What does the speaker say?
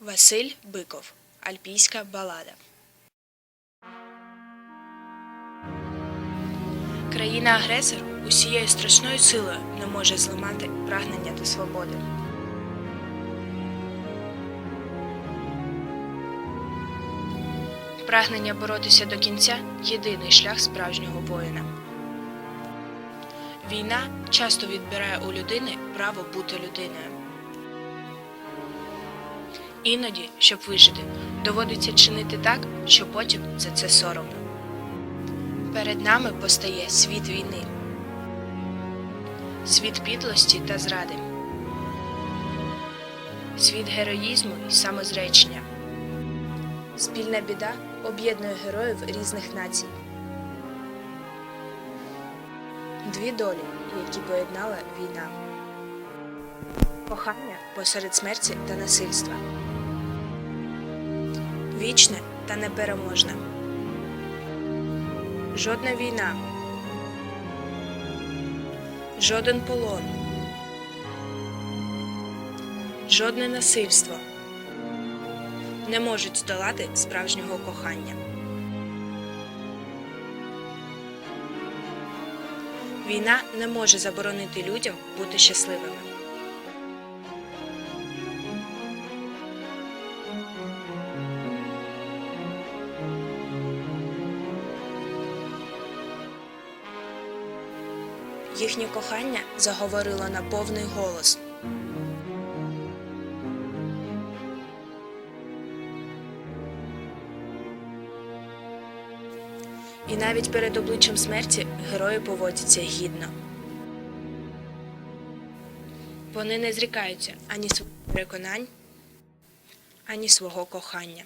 Василь Биков. Альпійська балада. Країна-агресор усією страшною силою не може зламати прагнення до свободи. Прагнення боротися до кінця єдиний шлях справжнього воїна. Війна часто відбирає у людини право бути людиною. Іноді, щоб вижити, доводиться чинити так, що потім за це соромно. Перед нами постає світ війни, світ підлості та зради, світ героїзму і самозречення. Спільна біда об'єднує героїв різних націй. Дві долі, які поєднала війна. Кохання посеред смерті та насильства. Вічне та непереможне. Жодна війна. Жоден полон. Жодне насильство не можуть здолати справжнього кохання. Війна не може заборонити людям бути щасливими. Їхнє кохання заговорило на повний голос. І навіть перед обличчям смерті герої поводяться гідно. Вони не зрікаються ані своїх переконань, ані свого кохання.